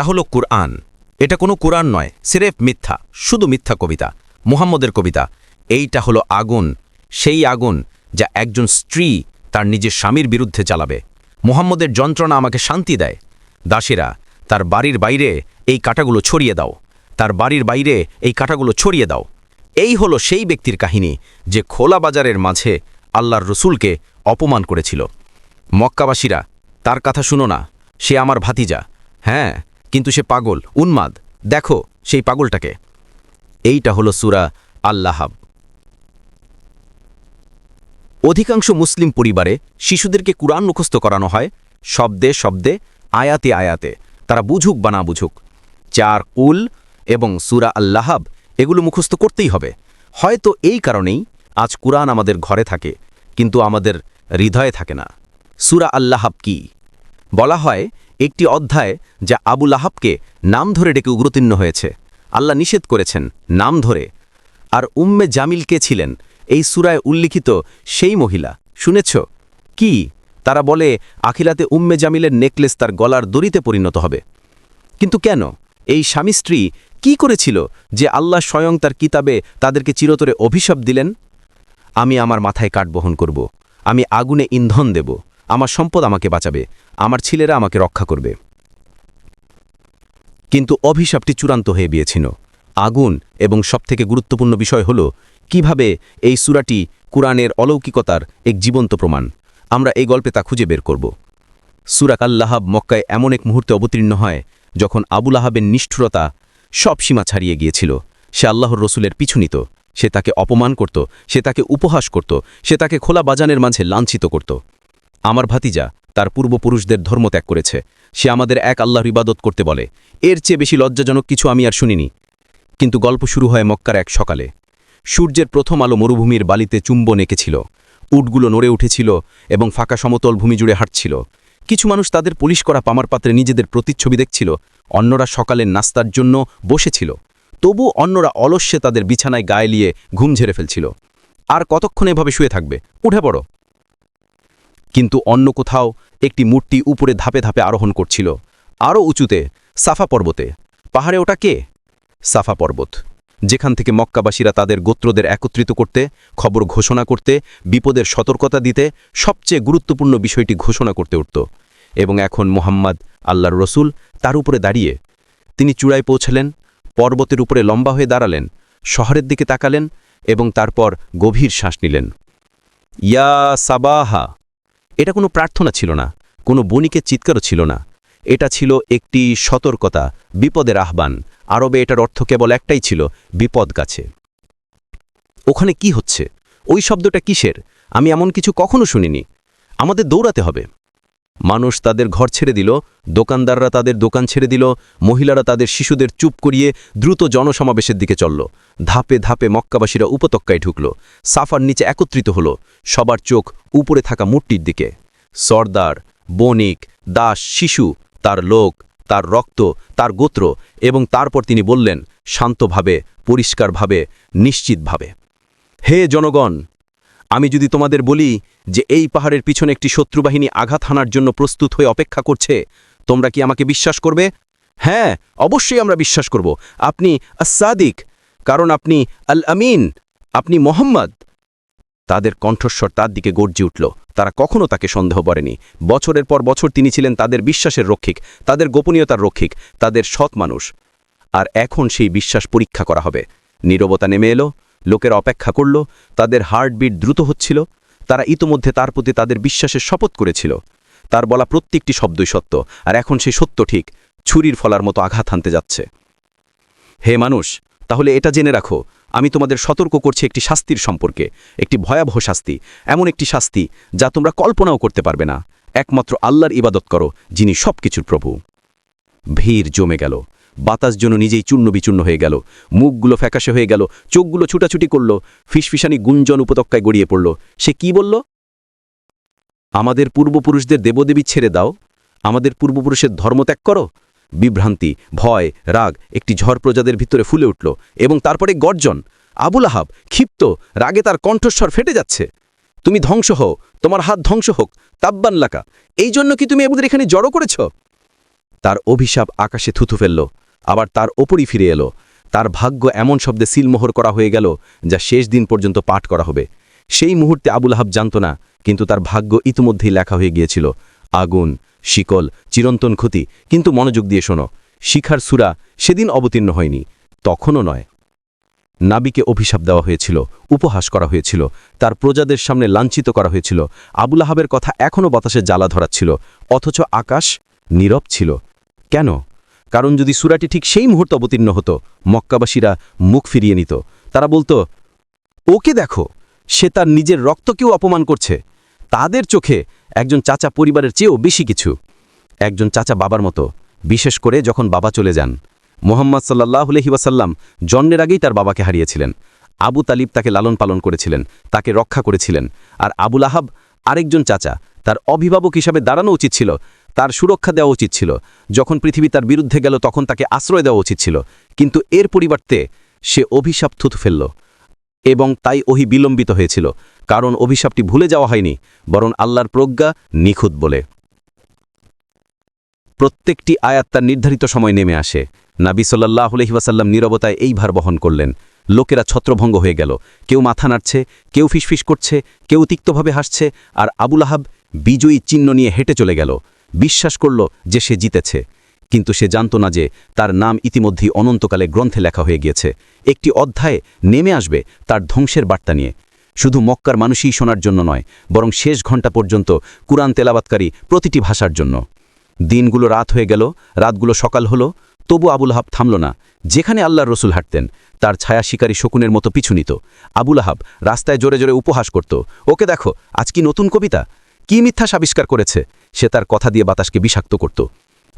তা হলো কুরআন। এটা কোনো কুরআন নয়, সিরেফ মিথ্যা, শুধু মিথ্যা কবিতা, মুহাম্মদের কবিতা। এইটা হলো আগুন, সেই আগুন যা একজন স্ত্রী তার নিজের স্বামীর বিরুদ্ধে চালাবে। মুহাম্মদের যন্ত্রণা আমাকে শান্তি দেয়। দাসীরা, তার বাড়ির বাইরে এই কাটাগুলো ছড়িয়ে দাও। তার বাড়ির বাইরে এই কাটাগুলো ছড়িয়ে দাও। এই হলো সেই ব্যক্তির কাহিনী যে খোলা বাজারের মাঝে আল্লাহর রসুলকে অপমান করেছিল। মক্কাবাসীরা, তার কথা শুনো না, সে আমার ভাতিজা। হ্যাঁ কিন্তু সে পাগল, উন্মাদ। দেখো সেই পাগলটাকে। এইটা হলো সুরা আল্লাহাব। অধিকাংশ মুসলিম পরিবারে শিশুদেরকে কুরআন মুখস্থ করানো হয় শব্দে শব্দে, আয়াতে আয়াতে। তারা বুঝুক বা না বুঝুক। চার উল এবং সুরা আল্লাহাব এগুলো মুখস্থ করতেই হবে। হয়তো এই কারণেই আজ কুরআন আমাদের ঘরে থাকে, কিন্তু আমাদের হৃদয়ে থাকে না। সুরা আল্লাহাব কি? বলা হয়, একটি অধ্যায় যা আবুল আহাবকে নাম ধরে ডেকে উগ্রতীর্ণ হয়েছে। আল্লাহ নিষেধ করেছেন, নাম ধরে। আর উম্মে জামিল কে ছিলেন? এই সুরায় উল্লিখিত সেই মহিলা। শুনেছ? কি? তারা বলে আখিলাতে উম্মে জামিলের নেকলেস তার গলার দড়িতে পরিণত হবে। কিন্তু কেন? এই স্বামী স্ত্রী কি করেছিল যে আল্লাহ স্বয়ং তার কিতাবে তাদেরকে চিরতরে অভিশাপ দিলেন? আমি আমার মাথায় কাঠ বহন করব। আমি আগুনে ইন্ধন দেব। আমার সম্পদ আমাকে বাঁচাবে, আমার ছেলেরা আমাকে রক্ষা করবে। কিন্তু অভিশাপটি চূড়ান্ত হয়ে গিয়েছিল। আগুন এবং সবথেকে গুরুত্বপূর্ণ বিষয় হল, কীভাবে এই সুরাটি কুরআনের অলৌকিকতার এক জীবন্ত প্রমাণ। আমরা এই গল্পে তা খুঁজে বের করব। সুরাক আল্লাহাব মক্কায় এমন এক মুহূর্তে অবতীর্ণ হয়, যখন আবুল আহাবের নিষ্ঠুরতা সব সীমা ছাড়িয়ে গিয়েছিল। সে আল্লাহর রসুলের পিছু নিত, সে তাকে অপমান করত, সে তাকে উপহাস করত, সে তাকে খোলা বাজানের মাঝে লাঞ্ছিত করত। আমার ভাতিজা তার পূর্বপুরুষদের ধর্ম ত্যাগ করেছে। সে আমাদের এক আল্লাহর ইবাদত করতে বলে। এর চেয়ে বেশি লজ্জাজনক কিছু আমি আর শুনিনি। কিন্তু গল্প শুরু হয় মক্কার এক সকালে। সূর্যের প্রথম আলো মরুভূমির বালিতে চুম্বন এঁকেছিল। উটগুলো নড়ে উঠেছিল এবং ফাঁকা সমতল ভূমি জুড়ে হাঁটছিল। কিছু মানুষ তাদের পুলিশ করা পামার পাত্রে নিজেদের প্রতিচ্ছবি দেখছিল। অন্যরা সকালের নাস্তার জন্য বসেছিল। তবু অন্যরা অলস্যে তাদের বিছানায় গায়ে লিয়ে ঘুম ঝেড়ে ফেলছিল। আর কতক্ষণ এভাবে শুয়ে থাকবে? উঠে পড়ো। কিন্তু অন্য কোথাও একটি মূর্তি উপরে ধাপে ধাপে আরোহণ করছিল। আরও উঁচুতে, সাফা পর্বতে। পাহাড়ে ওটা কে? সাফা পর্বত। যেখান থেকে মক্কাবাসীরা তাদের গোত্রদের একত্রিত করতে, খবর ঘোষণা করতে, বিপদের সতর্কতা দিতে সবচেয়ে গুরুত্বপূর্ণ বিষয়টি ঘোষণা করতে উঠত। এবং এখন মোহাম্মদ আল্লাহর রসুল তার উপরে দাঁড়িয়ে, তিনি চূড়ায় পৌঁছালেন, পর্বতের উপরে লম্বা হয়ে দাঁড়ালেন, শহরের দিকে তাকালেন এবং তারপর গভীর শ্বাস নিলেন। ইয়া সাবাহা! এটা কোনো প্রার্থনা ছিল না, কোনো বণিকের চিৎকারও ছিল না। এটা ছিল একটি সতর্কতা, বিপদের আহ্বান। আরবে এটার অর্থ কেবল একটাই ছিল, বিপদ গাছে। ওখানে কি হচ্ছে? ওই শব্দটা কিসের? আমি এমন কিছু কখনো শুনিনি। আমাদের দৌড়াতে হবে। মানুষ তাদের ঘর ছেড়ে দিল, দোকানদাররা তাদের দোকান ছেড়ে দিল, মহিলারা তাদের শিশুদের চুপ করিয়ে দ্রুত জনসমাবেশের দিকে চলল। ধাপে ধাপে মক্কাবাসীরা উপত্যকায় ঢুকল। সাফার নিচে একত্রিত হল। সবার চোখ উপরে থাকা মূর্তির দিকে। সর্দার, বণিক, দাস, শিশু, তার লোক, তার রক্ত, তার গোত্র এবং তারপর তিনি বললেন, শান্তভাবে, পরিষ্কারভাবে, নিশ্চিতভাবে। হে জনগণ আমি যদি তোমাদের বলি যে এই পাহাড়ের পিছনে একটি শত্রুবাহিনী আঘাত হানার জন্য প্রস্তুত হয়ে অপেক্ষা করছে, তোমরা কি আমাকে বিশ্বাস করবে? হ্যাঁ অবশ্যই আমরা বিশ্বাস করব। আপনি আসাদিক কারণ আপনি আল আমিন আপনি মোহাম্মদ। তাদের কণ্ঠস্বর তার দিকে গর্জে উঠল। তারা কখনো তাকে সন্দেহ করেনি। বছরের পর বছর তিনি ছিলেন তাদের বিশ্বাসের রক্ষিক, তাদের গোপনীয়তার রক্ষিক, তাদের সৎ মানুষ। আর এখন সেই বিশ্বাস পরীক্ষা করা হবে। নীরবতা নেমে এলো। লোকের অপেক্ষা করল, তাদের হার্টবিট দ্রুত হচ্ছিল, তারা ইতোমধ্যে তার প্রতি তাদের বিশ্বাসের শপথ করেছিল। তার বলা প্রত্যেকটি শব্দই সত্য, আর এখন সেই সত্য ঠিক, ছুরির ফলার মতো আঘাত হানতে যাচ্ছে। হে মানুষ, তাহলে এটা জেনে রাখো, আমি তোমাদের সতর্ক করছি একটি শাস্তির সম্পর্কে, একটি ভয়াবহ শাস্তি, এমন একটি শাস্তি যা তোমরা কল্পনাও করতে পারবে না। একমাত্র আল্লাহর ইবাদত করো, যিনি সব কিছুর প্রভু। ভিড় জমে গেল। বাতাস যেন নিজেই চূর্ণ বিচূর্ণ হয়ে গেল। মুখগুলো ফ্যাকাশে হয়ে গেল। চোখগুলো ছুটাছুটি করল। ফিসফিসানি গুঞ্জন উপত্যকায় গড়িয়ে পড়ল। সে কি বলল? আমাদের পূর্বপুরুষদের দেবদেবী ছেড়ে দাও। আমাদের পূর্বপুরুষের ধর্মত্যাগ করো। বিভ্রান্তি, ভয়, রাগ একটি ঝড় প্রজাদের ভিতরে ফুলে উঠল এবং তারপরে গর্জন। আবুল আহাব ক্ষিপ্ত, রাগে তার কণ্ঠস্বর ফেটে যাচ্ছে। তুমি ধ্বংস হও, তোমার হাত ধ্বংস হোক তাব্বানলাকা এই জন্য কি তুমি এদের এখানে জড়ো করেছ? তার অভিশাপ আকাশে থুথু ফেলল। আবার তার ওপরই ফিরে এলো। তার ভাগ্য এমন শব্দে সিলমোহর করা হয়ে গেল, যা শেষ দিন পর্যন্ত পাঠ করা হবে। সেই মুহূর্তে আবুল আহাব জানত না, কিন্তু তার ভাগ্য ইতিমধ্যেই লেখা হয়ে গিয়েছিল। আগুন, শিকল, চিরন্তন ক্ষতি, কিন্তু মনোযোগ দিয়ে শোনো। শিখার সুরা সেদিন অবতীর্ণ হয়নি, তখনও নয়। নাবিকে অভিশাপ দেওয়া হয়েছিল, উপহাস করা হয়েছিল, তার প্রজাদের সামনে লাঞ্ছিত করা হয়েছিল। আবুল আহাবের কথা এখনও বাতাসে জ্বালা ধরাচ্ছিল, অথচ আকাশ নীরব ছিল। কেন? কারণ যদি সুরাটি ঠিক সেই মুহূর্তে অবতীর্ণ হতো, মক্কাবাসীরা মুখ ফিরিয়ে নিত। তারা বলতো, ওকে দেখো, সে তার নিজের রক্তকেও অপমান করছে। তাদের চোখে একজন চাচা পরিবারের চেয়েও বেশি কিছু। একজন চাচা বাবার মতো, বিশেষ করে যখন বাবা চলে যান। মোহাম্মদ সাল্লাহ ওয়াসাল্লাম জন্মের আগেই তার বাবাকে হারিয়েছিলেন। আবু তালিব তাকে লালন পালন করেছিলেন, তাকে রক্ষা করেছিলেন। আর আবুল আহাব আরেকজন চাচা, তার অভিভাবক হিসাবে দাঁড়ানো উচিত ছিল। তার সুরক্ষা দেওয়া উচিত ছিল। যখন পৃথিবী তার বিরুদ্ধে গেল, তখন তাকে আশ্রয় দেওয়া উচিত ছিল। কিন্তু এর পরিবর্তে সে অভিশাপ থুতু ফেলল এবং তাই ওহি বিলম্বিত হয়েছিল। কারণ অভিশাপটি ভুলে যাওয়া হয়নি, বরং আল্লাহর প্রজ্ঞা নিখুঁত বলে। প্রত্যেকটি আয়াত তার নির্ধারিত সময় নেমে আসে। নাবি সাল্লাহ আলহিবাসাল্লাম নীরবতায় এই ভার বহন করলেন। লোকেরা ছত্রভঙ্গ হয়ে গেল। কেউ মাথা নাড়ছে, কেউ ফিসফিস করছে, কেউ তিক্তভাবে হাসছে, আর আবুল আহাব বিজয়ী চিহ্ন নিয়ে হেঁটে চলে গেল। বিশ্বাস করল যে সে জিতেছে। কিন্তু সে জানত না যে তার নাম ইতিমধ্যেই অনন্তকালে গ্রন্থে লেখা হয়ে গিয়েছে। একটি অধ্যায়ে নেমে আসবে তার ধ্বংসের বার্তা নিয়ে। শুধু মক্কার মানুষই শোনার জন্য নয়, বরং শেষ ঘণ্টা পর্যন্ত কুরআন তেলাবাতকারী প্রতিটি ভাষার জন্য। দিনগুলো রাত হয়ে গেল, রাতগুলো সকাল হলো, তবু আবুল আহাব থামল না। যেখানে আল্লাহর রসুল হাঁটতেন, তার ছায়া শিকারী শকুনের মতো পিছু নিত। আবুল আহাব রাস্তায় জোরে জোরে উপহাস করত, ওকে দেখো, আজ কি নতুন কবিতা? কি মিথ্যা আবিষ্কার করেছে? সে তার কথা দিয়ে বাতাসকে বিষাক্ত করত।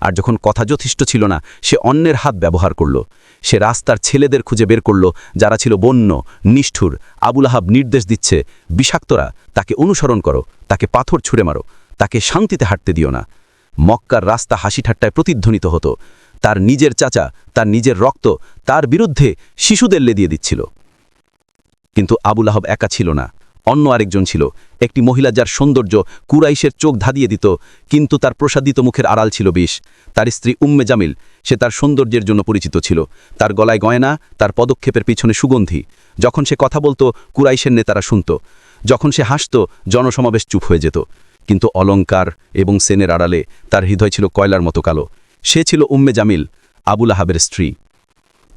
আর যখন কথা যথেষ্ট ছিল না, সে অন্যের হাত ব্যবহার করল। সে রাস্তার ছেলেদের খুঁজে বের করল, যারা ছিল বন্য, নিষ্ঠুর, আবুল আহাব নির্দেশ দিচ্ছে, বিষাক্তরা, তাকে অনুসরণ করো, তাকে পাথর ছুঁড়ে মারো, তাকে শান্তিতে হাঁটতে দিও না। মক্কার রাস্তা হাসি ঠাট্টায় প্রতিধ্বনিত হতো। তার নিজের চাচা, তার নিজের রক্ত, তার বিরুদ্ধে শিশুদের লেদিয়ে দিচ্ছিল। কিন্তু আবুল আহব একা ছিল না। অন্য আরেকজন ছিল। একটি মহিলা যার সৌন্দর্য কুরাইশের চোখ ধাঁধিয়ে দিত, কিন্তু তার প্রসাদিত মুখের আড়াল ছিল বিষ। তার স্ত্রী উম্মে জামিল, সে তার সৌন্দর্যের জন্য পরিচিত ছিল। তার গলায় গয়না, তার পদক্ষেপের পিছনে সুগন্ধি। যখন সে কথা বলতো, কুরাইশের নেতারা শুনত। যখন সে হাসত, জনসমাবেশ চুপ হয়ে যেত। কিন্তু অলঙ্কার এবং সেনের আড়ালে তার হৃদয় ছিল কয়লার মতো কালো। সে ছিল উম্মে জামিল, আবুল আহাবের স্ত্রী।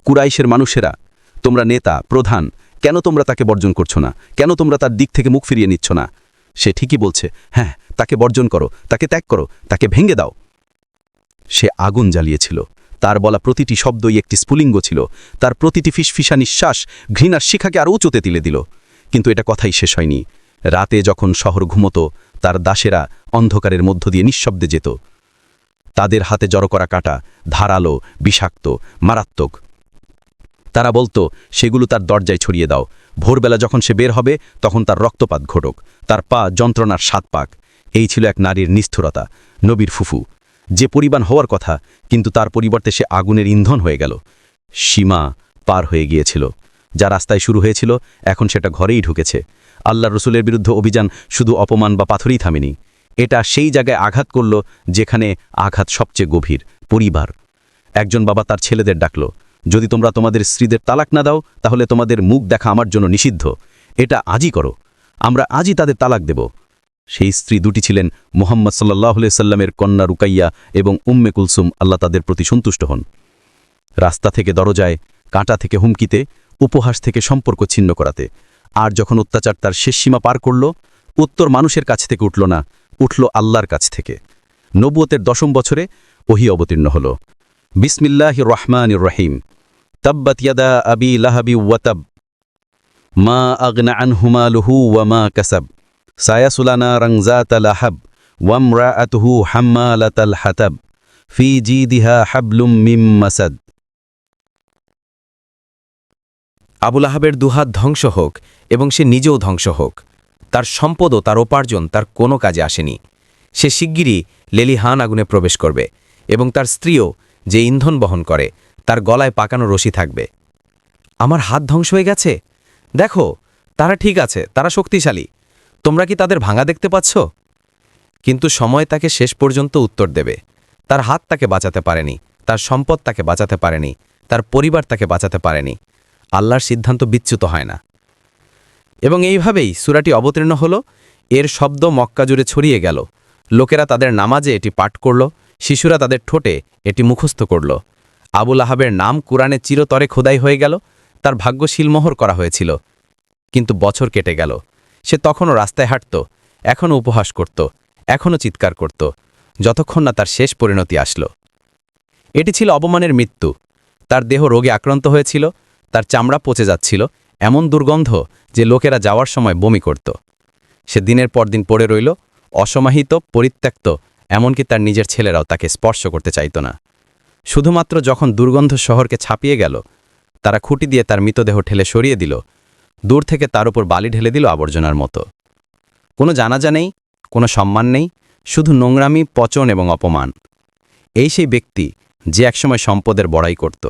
কুরাইশের মানুষেরা, তোমরা নেতা, প্রধান কেন তোমরা তাকে বর্জন করছ না? কেন তোমরা তার দিক থেকে মুখ ফিরিয়ে নিচ্ছ না? সে ঠিকই বলছে হ্যাঁ তাকে বর্জন করো, তাকে ত্যাগ করো, তাকে ভেঙে দাও। সে আগুন জ্বালিয়েছিল। তার বলা প্রতিটি শব্দই একটি স্ফুলিঙ্গ ছিল। তার প্রতিটি ফিসফিসা নিঃশ্বাস, ঘৃণার শিখাকে আরও উঁচুতে তিলে দিল। কিন্তু এটা কথাই শেষ হয়নি। রাতে যখন শহর ঘুমতো, তার দাসেরা অন্ধকারের মধ্য দিয়ে নিঃশব্দে যেত। তাদের হাতে জড়ো করা কাটা ধারালো, বিষাক্ত, মারাত্মক। তারা বলতো, সেগুলো তার দরজায় ছড়িয়ে দাও। ভোরবেলা যখন সে বের হবে, তখন তার রক্তপাত ঘটক। তার পা যন্ত্রণার সাত পাক। এই ছিল এক নারীর নিষ্ঠুরতা, নবীর ফুফু। যে পরিমাণ হওয়ার কথা, কিন্তু তার পরিবর্তে সে আগুনের ইন্ধন হয়ে গেল। সীমা পার হয়ে গিয়েছিল। যা রাস্তায় শুরু হয়েছিল, এখন সেটা ঘরেই ঢুকেছে। আল্লাহ রসুলের বিরুদ্ধে অভিযান শুধু অপমান বা পাথরেই থামেনি। এটা সেই জায়গায় আঘাত করল, যেখানে আঘাত সবচেয়ে গভীর, পরিবার। একজন বাবা তার ছেলেদের ডাকল। যদি তোমরা তোমাদের স্ত্রীদের তালাক না দাও, তাহলে তোমাদের মুখ দেখা আমার জন্য নিষিদ্ধ। এটা আজই করো। আমরা আজই তাদের তালাক দেব। সেই স্ত্রী দুটি ছিলেন মোহাম্মদ সাল্লাহ সাল্লামের কন্যা রুকাইয়া এবং উম্মে কুলসুম, আল্লাহ তাদের প্রতি সন্তুষ্ট হন। রাস্তা থেকে দরজায়, কাঁটা থেকে হুমকিতে, উপহাস থেকে সম্পর্ক ছিন্ন করাতে। আর যখন অত্যাচার তার শেষ সীমা পার করল, উত্তর মানুষের কাছ থেকে উঠল না, উঠল আল্লাহর কাছ থেকে। নবুয়তের দশম বছরে ওহি অবতীর্ণ হল। বিসমিল্লাহ রহমান রহিম। তব্বত ইয়াদা আবি লাহাবি ওয়াতাব মা আগনা আনহুমালুহু ওয়ামা কাসাব সায়াসুলানা রংজাত লাহাব ওয়ামরা আতহু হাম্মালাতাল হাতাব ফি জিদিহা হাবলুম মিম মাসাদ আবুল আহাবের দুহাত ধ্বংস হোক এবং সে নিজেও ধ্বংস হোক। তার সম্পদও তার উপার্জন তার কোনো কাজে আসেনি। সে শিগগিরই লেলিহান আগুনে প্রবেশ করবে এবং তার স্ত্রীও যে ইন্ধন বহন করে তার গলায় পাকানো রশি থাকবে। আমার হাত ধ্বংস হয়ে গেছে? দেখো, তারা ঠিক আছে, তারা শক্তিশালী। তোমরা কি তাদের ভাঙা দেখতে পাচ্ছ? কিন্তু সময় তাকে শেষ পর্যন্ত উত্তর দেবে। তার হাত তাকে বাঁচাতে পারেনি, তার সম্পদ তাকে বাঁচাতে পারেনি, তার পরিবার তাকে বাঁচাতে পারেনি। আল্লাহর সিদ্ধান্ত বিচ্যুত হয় না। এবং এইভাবেই সুরাটি অবতীর্ণ হল, এর শব্দ মক্কা জুড়ে ছড়িয়ে গেল। লোকেরা তাদের নামাজে এটি পাঠ করল, শিশুরা তাদের ঠোঁটে এটি মুখস্থ করল। আবুল আহাবের নাম কোরআনে চিরতরে খোদাই হয়ে গেল, তার ভাগ্য শিলমোহর করা হয়েছিল। কিন্তু বছর কেটে গেল। সে তখনও রাস্তায় হাঁটত, এখনও উপহাস করত, এখনও চিৎকার করত, যতক্ষণ না তার শেষ পরিণতি আসল। এটি ছিল অপমানের মৃত্যু। তার দেহ রোগে আক্রান্ত হয়েছিল, তার চামড়া পচে যাচ্ছিল, এমন দুর্গন্ধ যে লোকেরা যাওয়ার সময় বমি করত। সে দিনের পর দিন পড়ে রইল, অসমাহিত, পরিত্যক্ত, এমনকি তার নিজের ছেলেরাও তাকে স্পর্শ করতে চাইত না। শুধুমাত্র যখন দুর্গন্ধ শহরকে ছাপিয়ে গেল, তারা খুঁটি দিয়ে তার মৃতদেহ ঠেলে সরিয়ে দিল, দূর থেকে তার উপর বালি ঢেলে দিল আবর্জনার মতো। কোনো জানাজা নেই, কোনো সম্মান নেই, শুধু নোংরামি, পচন এবং অপমান। এই সেই ব্যক্তি যে একসময় সম্পদের বড়াই করত,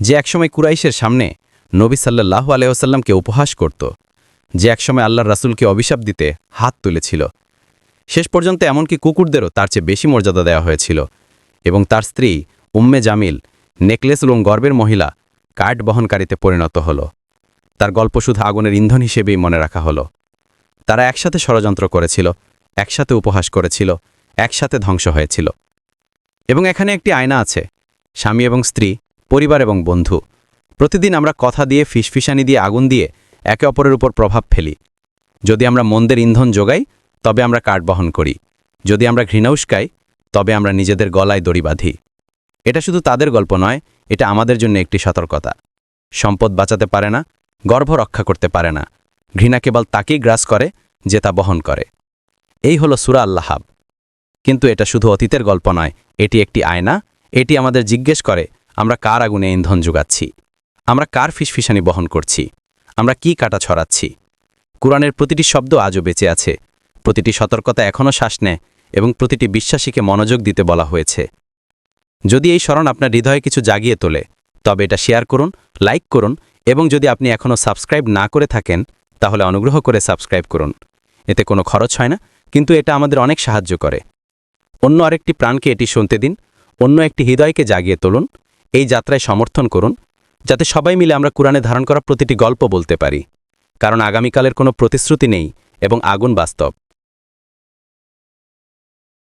যে একসময় কুরাইশের সামনে নবী সাল্লাল্লাহু আলাইসাল্লামকে উপহাস করত, যে একসময় আল্লাহর রাসূলকে অভিশাপ দিতে হাত তুলেছিল। শেষ পর্যন্ত এমনকি কুকুরদেরও তার চেয়ে বেশি মর্যাদা দেওয়া হয়েছিল এবং তার স্ত্রী উম্মে জামিল নেকলেস এবং গর্বের মহিলা কার্ড বহনকারীতে পরিণত হল। তার গল্প শুধু আগুনের ইন্ধন হিসেবেই মনে রাখা হলো। তারা একসাথে ষড়যন্ত্র করেছিল, একসাথে উপহাস করেছিল, একসাথে ধ্বংস হয়েছিল। এবং এখানে একটি আয়না আছে, স্বামী এবং স্ত্রী, পরিবার এবং বন্ধু। প্রতিদিন আমরা কথা দিয়ে, ফিসফিসানি দিয়ে, আগুন দিয়ে একে অপরের উপর প্রভাব ফেলি। যদি আমরা মন্দের ইন্ধন যোগাই, তবে আমরা কাঠ বহন করি। যদি আমরা ঘৃণা উস্কাই, তবে আমরা নিজেদের গলায় দড়ি বাঁধি। এটা শুধু তাদের গল্প নয়, এটা আমাদের জন্য একটি সতর্কতা। সম্পদ বাঁচাতে পারে না, গর্ভ রক্ষা করতে পারে না। ঘৃণা কেবল তাকেই গ্রাস করে যে তা বহন করে। এই হলো সুরা আল্লাহাব। কিন্তু এটা শুধু অতীতের গল্প নয়, এটি একটি আয়না, এটি আমাদের জিজ্ঞেস করে, আমরা কার আগুনে ইন্ধন যোগাচ্ছি? আমরা কার ফিসফিসানি বহন করছি? আমরা কি কাটা ছড়াচ্ছি? কোরআনের প্রতিটি শব্দ আজও বেঁচে আছে। প্রতিটি সতর্কতা এখনও শ্বাস নেয় এবং প্রতিটি বিশ্বাসীকে মনোযোগ দিতে বলা হয়েছে। যদি এই স্মরণ আপনার হৃদয়ে কিছু জাগিয়ে তোলে, তবে এটা শেয়ার করুন, লাইক করুন এবং যদি আপনি এখনও সাবস্ক্রাইব না করে থাকেন, তাহলে অনুগ্রহ করে সাবস্ক্রাইব করুন। এতে কোনো খরচ হয় না, কিন্তু এটা আমাদের অনেক সাহায্য করে। অন্য আরেকটি প্রাণকে এটি শুনতে দিন, অন্য একটি হৃদয়কে জাগিয়ে তুলুন, এই যাত্রায় সমর্থন করুন, যাতে সবাই মিলে আমরা কোরআনে ধারণ করা প্রতিটি গল্প বলতে পারি। কারণ আগামীকালের কোনো প্রতিশ্রুতি নেই এবং আগুন বাস্তব।